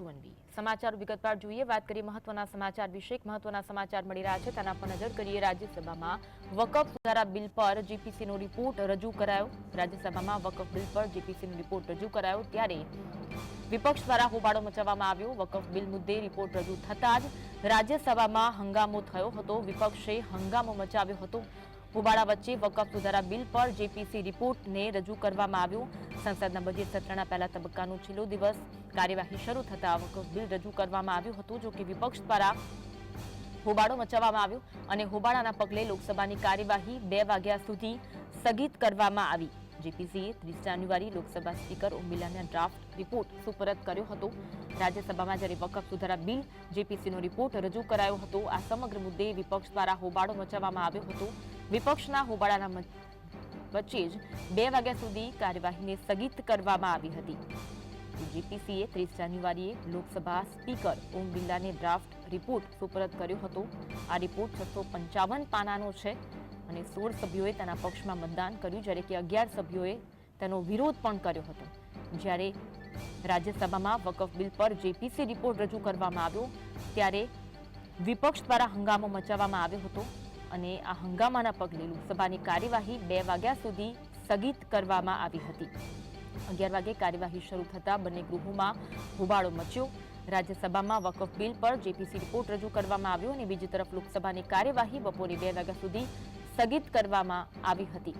જુવનવી સમાચાર વિગતવાર જોઈએ, વાત કરીએ મહત્વના સમાચાર વિશે. મહત્વના સમાચાર મળી રહ્યા છે, તેના પર નજર કરીએ રાજ્યસભામાં. વકફ સુધારા બિલ પર જીપીસીનો રિપોર્ટ રજૂ કરાયો. રાજ્યસભામાં વકફ બિલ પર જીપીસીનો રિપોર્ટ રજૂ કરાયો ત્યારે વિપક્ષ દ્વારા હોબાળો મચાવવામાં આવ્યો. વકફ બિલ મુદ્દે રિપોર્ટ રજૂ થતાં જ રાજ્યસભામાં હંગામો થયો હતો. વિપક્ષે હંગામો મચાવ્યો હતો. હોબાળા વચ્ચે વકફ સુધારા બિલ પર જેપીસી રિપોર્ટને રજૂ કરવામાં આવ્યો. સંસદના બજેટ સત્રના પહેલા તબક્કાનો છેલ્લો દિવસ કાર્યવાહી શરૂ થતાં વકફ બિલ રજૂ કરવામાં આવ્યું હતું જો કે વિપક્ષ દ્વારા હોબાળો મચાવવામાં આવ્યો અને હોબાળાના પગલે લોકસભાની કાર્યવાહી બે વાગ્યા સુધી સ્થગિત કરવામાં આવી. જેપીસીએ ત્રીસ જાન્યુઆરી લોકસભા સ્પીકર ઓમ બિરલાના ડ્રાફ્ટ રિપોર્ટ સુપરત કર્યો હતો. રાજ્યસભામાં જ્યારે વકફ સુધારા બિલ જેપીસીનો રિપોર્ટ રજૂ કરાયો હતો, આ સમગ્ર મુદ્દે વિપક્ષ દ્વારા હોબાળો મચાવવામાં આવ્યો હતો. વિપક્ષના હોબાળાના વચ્ચે જ બે વાગ્યા સુધી કાર્યવાહીને સ્થગિત કરવામાં આવી હતી. જીપીસીએ ત્રીસ જાન્યુઆરીએ લોકસભા સ્પીકર ઓમ બિરલાને ડ્રાફ્ટ રિપોર્ટ સુપરત કર્યો હતો. આ રિપોર્ટ છસો પંચાવન પાનાનો છે અને સોળ સભ્યોએ તેના પક્ષમાં મતદાન કર્યું, જ્યારે કે અગિયાર સભ્યોએ તેનો વિરોધ પણ કર્યો હતો. જ્યારે રાજ્યસભામાં વકફ બિલ પર જેપીસી રિપોર્ટ રજૂ કરવામાં આવ્યો, ત્યારે વિપક્ષ દ્વારા હંગામો મચાવવામાં આવ્યો હતો. અને આ હંગામાના પગલે લોકસભાની કાર્યવાહી બે વાગ્યા સુધી સ્થગિત કરવામાં આવી હતી. અગિયાર વાગે કાર્યવાહી શરૂ થતા બંને ગૃહોમાં હોબાળો મચ્યો. રાજ્યસભામાં વકફ બિલ પર જેપીસી રિપોર્ટ રજૂ કરવામાં આવ્યો અને બીજી તરફ લોકસભાની કાર્યવાહી બપોરે બે વાગ્યા સુધી સ્થગિત કરવામાં આવી હતી.